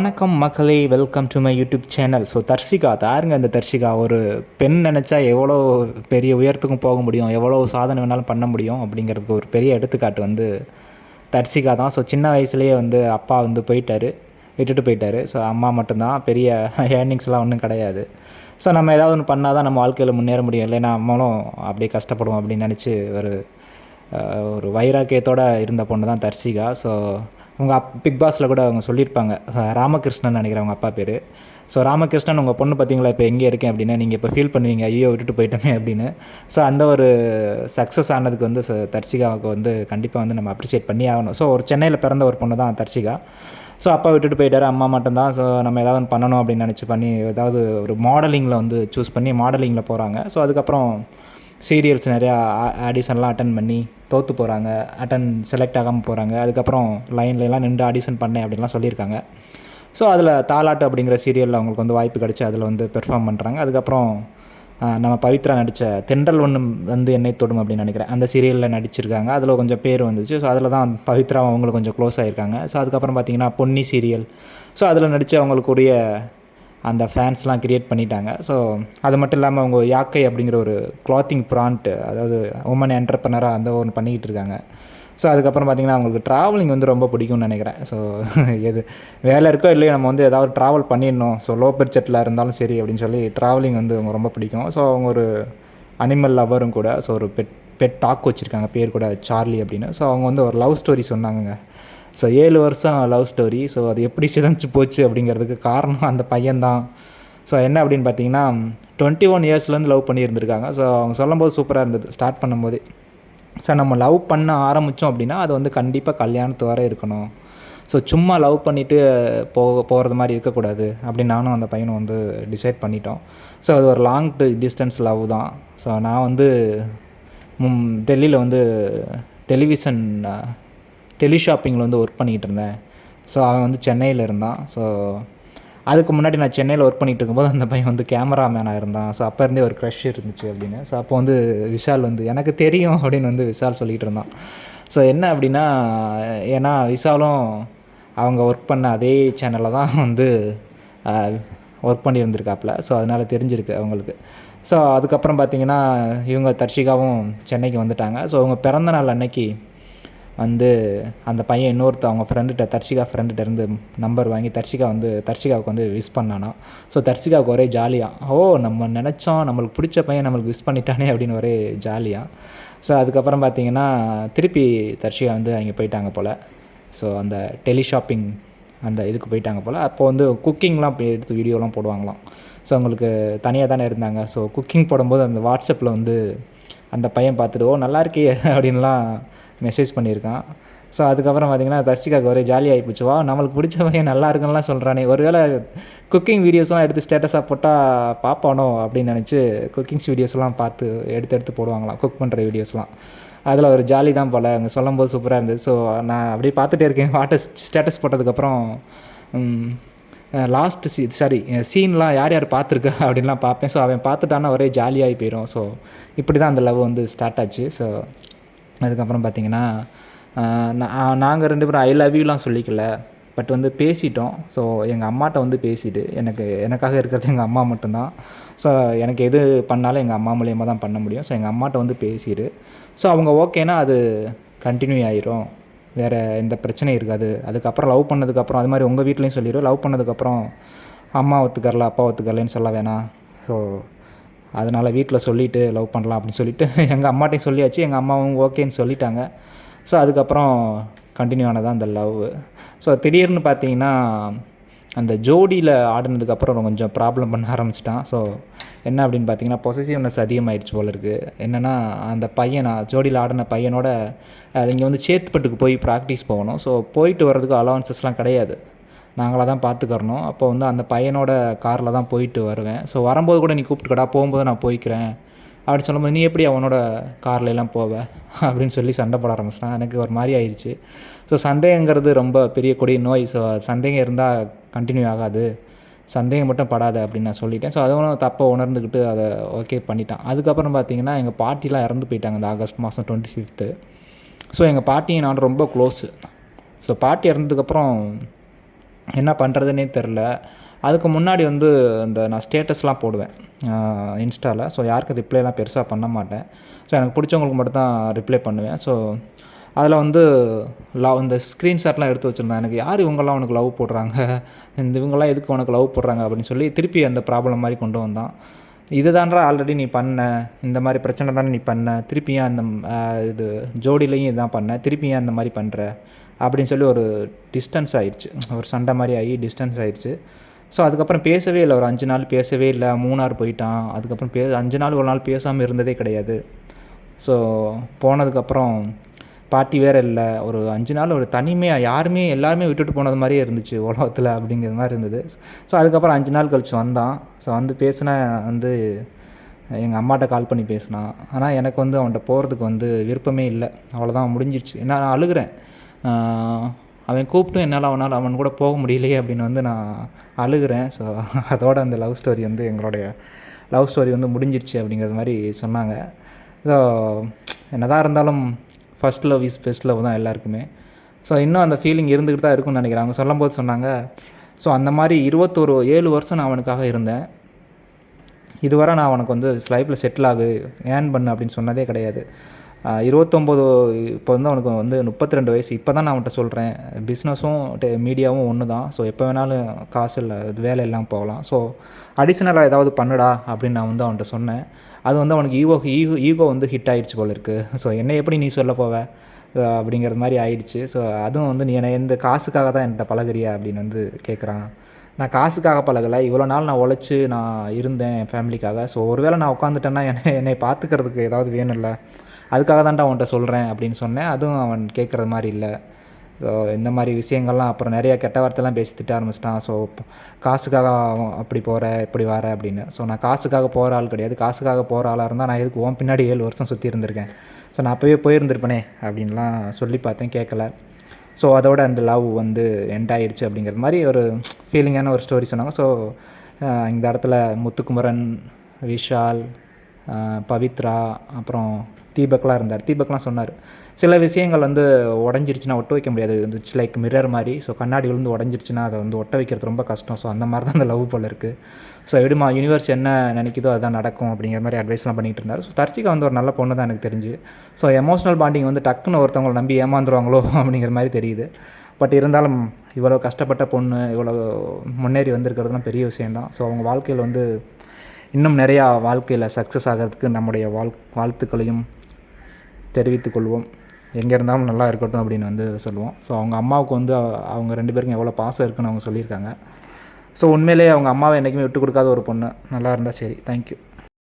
வணக்கம் மக்களே welcome to my YouTube channel so Darshika தாருங்க இந்த தர்ஷிகா. ஒரு பெண் நினச்சா எவ்வளோ பெரிய உயரத்துக்கும் போக முடியும் எவ்வளோ சாதனை வேணாலும் பண்ண முடியும் அப்படிங்கிறதுக்கு ஒரு பெரிய எடுத்துக்காட்டு வந்து தர்ஷிகா தான். ஸோ சின்ன வயசுலேயே வந்து அப்பா வந்து போயிட்டார் விட்டுட்டு போயிட்டாரு. ஸோ அம்மா மட்டும்தான் பெரிய ஏர்னிங்ஸ்லாம் ஒன்றும் கிடையாது. ஸோ நம்ம ஏதாவது ஒன்று பண்ணால் தான் நம்ம வாழ்க்கையில் முன்னேற முடியும். இல்லைன்னா அம்மாவும் அப்படியே கஷ்டப்படுவோம் அப்படின்னு நினச்சி ஒரு ஒரு வைராக்கியத்தோடு இருந்த பொண்ணு தான் தர்ஷிகா. ஸோ உங்கள் அப் பிக் பாஸில் கூட அவங்க சொல்லியிருப்பாங்க. ராமகிருஷ்ணன் நினைக்கிறேன் அவங்க அப்பா பேர். ஸோ ராமகிருஷ்ணன் உங்கள் பொண்ணு பார்த்தீங்களா இப்போ எங்கே இருக்கேன் அப்படின்னு நீங்கள் இப்போ ஃபீல் பண்ணுவீங்க. ஐயோ விட்டுட்டு போயிட்டோமே அப்படின்னு. ஸோ அந்த ஒரு சக்ஸஸ் ஆனதுக்கு வந்து தர்ஷிகாவுக்கு வந்து கண்டிப்பாக வந்து நம்ம அப்ரிஷியேட் பண்ணி ஆகணும். ஸோ ஒரு சென்னையில் பிறந்த ஒரு பொண்ணு தான் தர்ஷிகா. ஸோ அப்பா விட்டுட்டு போயிட்டார் அம்மா மட்டும்தான். ஸோ நம்ம ஏதாவது ஒன்று பண்ணணும் அப்படின்னு நினச்சி பண்ணி ஏதாவது ஒரு மாடலிங்கில் வந்து சூஸ் பண்ணி மாடலிங்கில் போகிறாங்க ஸோ அதுக்கப்புறம் சீரியல்ஸ் நிறையா ஆடிஷன்லாம் அட்டன் பண்ணி தோற்று போகிறாங்க அட்டன் செலக்ட் ஆகாமல் போகிறாங்க அதுக்கப்புறம் லைன்லலாம் நின்று ஆடிஷன் பண்ணேன் அப்படின்லாம் சொல்லியிருக்காங்க. ஸோ அதில் தாலாட்டு அப்படிங்கிற சீரியலில் அவங்களுக்கு வந்து வாய்ப்பு கிடச்சி அதில் வந்து பெர்ஃபார்ம் பண்ணுறாங்க அதுக்கப்புறம் நம்ம பவித்ரா நடித்த தென்றல் ஒன்று வந்து என்னை தொடும் அப்படின்னு நினைக்கிறேன். அந்த சீரியலில் நடிச்சிருக்காங்க. அதில் கொஞ்சம் பேர் வந்துச்சு. ஸோ அதில் தான் பவித்ரா அவங்களுக்கு கொஞ்சம் க்ளோஸ் ஆகியிருக்காங்க ஸோ அதுக்கப்புறம் பார்த்தீங்கன்னா பொன்னி சீரியல் ஸோ அதில் நடித்து அவங்களுக்குரிய அந்த ஃபேன்ஸ்லாம் க்ரியேட் பண்ணிட்டாங்க. ஸோ அது மட்டும் இல்லாமல் அவங்க யாக்கை அப்படிங்கிற ஒரு க்ளாத்திங் ப்ராண்ட்டு அதாவது உமன் என்டர்பனராக அந்த ஒன்று பண்ணிக்கிட்டு இருக்காங்க. ஸோ அதுக்கப்புறம் பார்த்திங்கன்னா அவங்களுக்கு ட்ராவலிங் வந்து ரொம்ப பிடிக்கும்னு நினைக்கிறேன். ஸோ எது வேலை இருக்கோ இல்லையோ நம்ம வந்து ஏதாவது ட்ராவல் பண்ணிடணும். ஸோ லோ பட்ஜெட்டில் இருந்தாலும் சரி அப்படின்னு சொல்லி ட்ராவலிங் வந்து அவங்க ரொம்ப பிடிக்கும். ஸோ அவங்க ஒரு அனிமல் லவரும் கூட ஸோ ஒரு பெட் பெட் டாக் வச்சுருக்காங்க. பேர் கூட சார்லி அப்படின்னு. ஸோ அவங்க வந்து ஒரு லவ் ஸ்டோரி சொன்னாங்க ஸோ ஏழு வருஷம் லவ் ஸ்டோரி ஸோ அது எப்படி சிதைஞ்சு போச்சு அப்படிங்கிறதுக்கு காரணம் அந்த பையன்தான். ஸோ என்ன அப்படின்னு பார்த்தீங்கன்னா டுவெண்ட்டி ஒன் இயர்ஸ்லேருந்து லவ் பண்ணியிருந்திருக்காங்க. ஸோ அவங்க சொல்லும்போது சூப்பராக இருந்தது. ஸ்டார்ட் பண்ணும்போதே. ஸோ நம்ம லவ் பண்ண ஆரம்பித்தோம் அப்படின்னா அது வந்து கண்டிப்பாக கல்யாணத்து வரை இருக்கணும். ஸோ சும்மா லவ் பண்ணிவிட்டு போக போகிறது மாதிரி இருக்கக்கூடாது அப்படின்னு நானும் அந்த பையனும் வந்து டிசைட் பண்ணிட்டோம். ஸோ அது ஒரு லாங் டிஸ்டன்ஸ் லவ் தான். ஸோ நான் வந்து டெல்லியில் வந்து டெலிவிஷன் டெலிஷாப்பிங்கில் வந்து ஒர்க் பண்ணிகிட்டு இருந்தேன். ஸோ அவன் வந்து சென்னையில் இருந்தான். ஸோ அதுக்கு முன்னாடி நான் சென்னையில் ஒர்க் பண்ணிகிட்டு இருக்கும்போது அந்த பையன் வந்து கேமராமேனாக இருந்தான். ஸோ அப்போ இருந்தே ஒரு க்ரஷ் இருந்துச்சு அப்படின்னு. ஸோ அப்போ வந்து விஷால் வந்து எனக்கு தெரியும் அப்படின்னு வந்து விஷால் சொல்லிகிட்டு இருந்தான். ஸோ என்ன அப்படின்னா ஏன்னா விஷாலும் அவங்க ஒர்க் பண்ண அதே சேனலில் தான் வந்து ஒர்க் பண்ணியிருந்திருக்காப்புல. ஸோ அதனால் தெரிஞ்சிருக்கு அவங்களுக்கு. ஸோ அதுக்கப்புறம் பார்த்தீங்கன்னா இவங்க தர்ஷிகாவும் சென்னைக்கு வந்துட்டாங்க. ஸோ அவங்க பிறந்த நாள் அன்னைக்கு வந்து அந்த பையன் இன்னொருத்த அவங்க ஃப்ரெண்டுகிட்ட தர்ஷிகா ஃப்ரெண்டுகிட்ட இருந்து நம்பர் வாங்கி தர்ஷிகா வந்து தர்ஷிகாவுக்கு வந்து விஷ் பண்ணானா. ஸோ தர்ஷிகாவுக்கு ஒரே ஜாலியாக ஓ நம்ம நினச்சோம் நம்மளுக்கு பிடிச்ச பையன் நம்மளுக்கு விஷ் பண்ணிட்டானே அப்படின்னு ஒரே ஜாலியாக ஸோ அதுக்கப்புறம் பார்த்தீங்கன்னா திருப்பி தர்ஷிகா வந்து அங்கே போயிட்டாங்க போல். ஸோ அந்த டெலிஷாப்பிங் அந்த இதுக்கு போயிட்டாங்க போல். அப்போ வந்து குக்கிங்லாம் போய் எடுத்து வீடியோலாம் போடுவாங்களாம். ஸோ அவங்களுக்கு தனியாக தானே இருந்தாங்க. ஸோ குக்கிங் போடும்போது அந்த வாட்ஸ்அப்பில் வந்து அந்த பையன் பார்த்துட்டு ஓ நல்லா இருக்கே அப்படின்லாம் மெசேஜ் பண்ணியிருக்கான். ஸோ அதுக்கப்புறம் பார்த்தீங்கன்னா தர்ஷிகாவுக்கு ஒரே ஜாலியாகி போச்சு. வா நம்மளுக்கு பிடிச்ச வகையை நல்லா இருக்குன்னுலாம் சொல்கிறானே ஒருவேளை குக்கிங் வீடியோஸ்லாம் எடுத்து ஸ்டேட்டஸாக போட்டால் பார்ப்பானோ அப்படின்னு நினச்சி குக்கிங்ஸ் வீடியோஸ்லாம் பார்த்து எடுத்து எடுத்து போடுவாங்களாம். குக் பண்ணுற வீடியோஸ்லாம் அதில் ஒரு ஜாலி தான் போல். அங்கே சொல்லும்போது சூப்பராக இருந்தது. ஸோ நான் அப்படியே பார்த்துட்டே இருக்கேன். வாட்டர் ஸ்டேட்டஸ் போட்டதுக்கப்புறம் லாஸ்ட் சீ சாரி சீன்லாம் யார் யார் பார்த்துருக்கா? அப்படின்லாம் பார்ப்பேன். ஸோ அவன் பார்த்துட்டான்னா ஒரே ஜாலியாகி போயிடும் ஸோ இப்படி தான் அந்த லவ் வந்து ஸ்டார்ட் ஆச்சு. ஸோ அதுக்கப்புறம் பார்த்தீங்கன்னா நாங்கள் ரெண்டு பேரும் ஐ லவ் யூலாம் சொல்லிக்கல. பட் வந்து பேசிட்டோம். ஸோ எங்கள் அம்மாட்ட வந்து பேசிட்டு எனக்கு எனக்காக இருக்கிறது எங்கள் அம்மா மட்டும்தான். ஸோ எனக்கு எது பண்ணாலும் எங்கள் அம்மா மூலியமாக தான் பண்ண முடியும். ஸோ எங்கள் அம்மாட்ட வந்து பேசிடு. ஸோ அவங்க ஓகேனா அது கண்டினியூ ஆயிரும். வேறு எந்த பிரச்சனையும் இருக்காது. அதுக்கப்புறம் லவ் பண்ணதுக்கப்புறம் அது மாதிரி உங்கள் வீட்லேயும் சொல்லிடும் லவ் பண்ணதுக்கப்புறம் அம்மா ஒத்துக்கரல அப்பா ஒத்துக்கரலன்னு சொல்ல வேணாம். ஸோ அதனால் வீட்டில் சொல்லிவிட்டு லவ் பண்ணலாம் அப்படின்னு சொல்லிவிட்டு எங்கள் அம்மாட்டையும் சொல்லியாச்சு. எங்கள் அம்மாவும் ஓகேன்னு சொல்லிட்டாங்க. ஸோ அதுக்கப்புறம் கண்டினியூ ஆனதான் அந்த லவ் ஸோ திடீர்னு பார்த்தீங்கன்னா அந்த ஜோடியில் ஆடினதுக்கப்புறம் கொஞ்சம் ப்ராப்ளம் பண்ண ஆரம்பிச்சிட்டான். ஸோ என்ன அப்படின்னு பார்த்தீங்கன்னா பொசசிவ்னஸ் அதிகமாகிடுச்சு போல இருக்குது என்னென்னா அந்த பையனா ஜோடியில் ஆடின பையனோட இங்கே வந்து சேத்துப்பட்டுக்கு போய் ப்ராக்டிஸ் போகணும். ஸோ போயிட்டு வர்றதுக்கு அலவன்சஸ்லாம் கிடையாது. நாங்களாக தான் பார்த்துக்கறணும் அப்போ வந்து அந்த பையனோட காரில் தான் போயிட்டு வருவேன். ஸோ வரும்போது கூட நீ கூப்பிட்டுக்கடா போகும்போது நான் போய்க்கிறேன். அப்படின்னு சொல்லும்போது நீ எப்படி அவனோட கார்ல எல்லாம் போவ? அப்படின்னு சொல்லி சண்டை போட ஆரம்பிச்சிட்டான். எனக்கு ஒரு மாதிரி ஆயிடுச்சு. ஸோ சந்தேகங்கிறது ரொம்ப பெரிய கொடிய நோய். ஸோ சந்தேகம் இருந்தால் கண்டினியூ ஆகாது. சந்தேகம் மட்டும் படாத அப்படின்னு நான் சொல்லிட்டேன். ஸோ அதுவும் தப்பை உணர்ந்துக்கிட்டு அதை ஓகே பண்ணிட்டான். அதுக்கப்புறம் பார்த்தீங்கன்னா எங்கள் பாட்டிலாம் இறந்து போயிட்டாங்க இந்த ஆகஸ்ட் மாதம் டுவெண்ட்டி ஃபிஃப்த்து ஸோ எங்கள் பாட்டியும் நான் ரொம்ப க்ளோஸு ஸோ பாட்டி இறந்ததுக்கப்புறம் என்ன பண்ணுறதுனே தெரில அதுக்கு முன்னாடி வந்து இந்த நான் ஸ்டேட்டஸ்லாம் போடுவேன் இன்ஸ்டாவில் ஸோ யாருக்கும் ரிப்ளைலாம் பெருசாக பண்ண மாட்டேன். ஸோ எனக்கு பிடிச்சவங்களுக்கு மட்டும் தான் ரிப்ளை பண்ணுவேன். ஸோ அதில் வந்து லவ் இந்த ஸ்க்ரீன்ஷாட்லாம் எடுத்து வச்சுருந்தேன். எனக்கு யார் இவங்கெல்லாம் உனக்கு லவ் போடுறாங்க? இந்த இவங்கெல்லாம் எதுக்கு உனக்கு லவ் போடுறாங்க? அப்படின்னு சொல்லி திருப்பி அந்த ப்ராப்ளம் மாதிரி கொண்டு வந்தான். இது தான்றா ஆல்ரெடி நீ பண்ண இந்த மாதிரி பிரச்சனை தானே நீ பண்ண திருப்பி ஏன் அந்த இது ஜோடிலையும் இதான் பண்ண திருப்பி ஏன் அந்த மாதிரி பண்ணுற அப்படின்னு சொல்லி ஒரு டிஸ்டன்ஸ் ஆயிடுச்சு ஒரு சண்டை மாதிரி ஆகி டிஸ்டன்ஸ் ஆயிடுச்சு ஸோ அதுக்கப்புறம் பேசவே இல்லை. ஒரு அஞ்சு நாள் பேசவே இல்லை. மூணார் போயிட்டான். அதுக்கப்புறம் பே அஞ்சு நாள் ஒரு நாள் பேசாமல் இருந்ததே கிடையாது. ஸோ போனதுக்கப்புறம் பார்ட்டி வேறு இல்லை. ஒரு அஞ்சு நாள் ஒரு தனிமையாக யாருமே எல்லாருமே விட்டுட்டு போனது மாதிரியே இருந்துச்சு உலகத்தில் அப்படிங்கிற மாதிரி இருந்தது. ஸோ அதுக்கப்புறம் அஞ்சு நாள் கழிச்சு வந்தான். ஸோ வந்து பேசின வந்து எங்கள் அம்மாட்ட கால் பண்ணி பேசினான் ஆனால் எனக்கு வந்து அவன்கிட்ட போகிறதுக்கு வந்து விருப்பமே இல்லை. அவ்வளோதான் முடிஞ்சிருச்சு. நான் நான் அழுகிறேன். அவன் கூப்பிட்டும் என்னால் அவனால் அவன் கூட போக முடியலையே அப்படின்னு வந்து நான் அழுகிறேன். ஸோ அதோட அந்த லவ் ஸ்டோரி வந்து எங்களுடைய லவ் ஸ்டோரி வந்து முடிஞ்சிருச்சு அப்படிங்கிற மாதிரி சொன்னாங்க. ஸோ என்னதான் இருந்தாலும் first love is best love தான் எல்லாருக்குமே. ஸோ இன்னும் அந்த ஃபீலிங் இருந்துக்கிட்டு தான் இருக்கும்னு நினைக்கிறேன். அவங்க சொல்லும்போது சொன்னாங்க. ஸோ அந்த மாதிரி இருபத்தொரு ஏழு வருஷம் நான் அவனுக்காக இருந்தேன். இதுவரை நான் அவனுக்கு வந்து லைஃப்பில் செட்டில் ஆகு ஏர்ன் பண்ணு அப்படின்னு சொன்னதே கிடையாது. இருபத்தொம்போது இப்போ வந்து அவனுக்கு வந்து முப்பத்தி ரெண்டு வயசு. இப்போ தான் நான் அவன்கிட்ட சொல்கிறேன் பிஸ்னஸும் மீடியாவும் ஒன்று தான் ஸோ எப்போ வேணாலும் காசு இல்லை இது வேலை இல்லாமல் போகலாம். ஸோ அடிஷ்னலாக ஏதாவது பண்ணுடா அப்படின்னு நான் வந்து அவன்கிட்ட சொன்னேன். அது வந்து அவனுக்கு ஈகோ ஈகோ ஈகோ வந்து ஹிட் ஆகிடுச்சு போல இருக்குது ஸோ என்னை எப்படி நீ சொல்ல போவ? அப்படிங்கிறது மாதிரி ஆயிடுச்சு. ஸோ அதுவும் வந்து நீ என்னை எந்த காசுக்காக தான் என்கிட்ட பழகிறியா அப்படின்னு வந்து கேட்குறான் நான் காசுக்காக பழகலை. இவ்வளோ நாள் நான் உழைச்சி நான் இருந்தேன் ஃபேமிலிக்காக ஸோ ஒருவேளை நான் உட்காந்துட்டேன்னா என்னை என்னை பார்த்துக்கிறதுக்கு ஏதாவது வேணும்ல? அதுக்காக தான்டா அவன்கிட்ட சொல்கிறேன் அப்படின்னு சொன்னேன். அதுவும் அவன் கேட்குறது மாதிரி இல்லை. ஸோ இந்த மாதிரி விஷயங்கள்லாம் அப்புறம் நிறைய கெட்ட வார்த்தைலாம் பேசி திட்ட ஆரம்பிச்சிட்டான். ஸோ காசுக்காக அப்படி போகிற இப்படி வர அப்படின்னு. ஸோ நான் காசுக்காக போகிற ஆள் கிடையாது. காசுக்காக போகிற ஆளாக இருந்தால் நான் எதுக்கு ஓன் பின்னாடி ஏழு வருஷம் சுற்றி இருந்திருக்கேன்? ஸோ நான் அப்போவே போயிருந்திருப்பேனே அப்படின்லாம் சொல்லி பார்த்தேன் கேட்கல ஸோ அதோட அந்த லவ் வந்து எண்ட் ஆயிடுச்சு அப்படிங்கிறது மாதிரி ஒரு ஃபீலிங்கான ஒரு ஸ்டோரி சொன்னாங்க. ஸோ இந்த இடத்துல முத்துக்குமரன் விஷால் பவித்ரா அப்புறம் தீபக்லாம் இருந்தார். தீபக்லாம் சொன்னார். சில விஷயங்கள் வந்து உடஞ்சிருச்சுன்னா ஒட்ட வைக்க முடியாது. இட்ஸ் லைக் மிரர் மாதிரி. ஸோ கண்ணாடி விழுந்து உடஞ்சிருச்சுன்னா அதை வந்து ஒட்ட வைக்கிறது ரொம்ப கஷ்டம். ஸோ அந்த மாதிரி தான் அந்த லவ் போல் இருக்குது ஸோ விடுமா யூனிவர்ஸ் என்ன நினைக்குதோ அதுதான் நடக்கும் அப்படிங்கிற மாதிரி அட்வைஸ்லாம் பண்ணிகிட்டு இருந்தார். ஸோ தர்ஷிகா வந்து ஒரு நல்ல பொண்ணு தான் எனக்கு தெரிஞ்சு. ஸோ எமோஷனல் பாண்டிங் வந்து டக்குன்னு ஒருத்தவங்களை நம்பி ஏமாந்துருவாங்களோ அப்படிங்கிற மாதிரி தெரியுது. பட் இருந்தாலும் இவ்வளோ கஷ்டப்பட்ட பொண்ணு இவ்வளோ முன்னேறி வந்திருக்கிறதுலாம் பெரிய விஷயந்தான் ஸோ அவங்க வாழ்க்கையில் வந்து இன்னும் நிறையா வாழ்க்கையில் சக்ஸஸ் ஆகிறதுக்கு நம்முடைய வாழ் வாழ்த்துக்களையும் தெரிவித்துக்கொள்வோம் எங்கே இருந்தாலும் நல்லா இருக்கட்டும் அப்படின்னு வந்து சொல்லுவோம். ஸோ அவங்க அம்மாவுக்கு வந்து அவங்க ரெண்டு பேருக்கும் எவ்வளோ பாசம் இருக்குன்னு அவங்க சொல்லியிருக்காங்க. ஸோ உண்மையிலேயே அவங்க அம்மாவை என்றைக்குமே விட்டு கொடுக்காத ஒரு பொண்ணு. நல்லா இருந்தால் சரி. தேங்க்யூ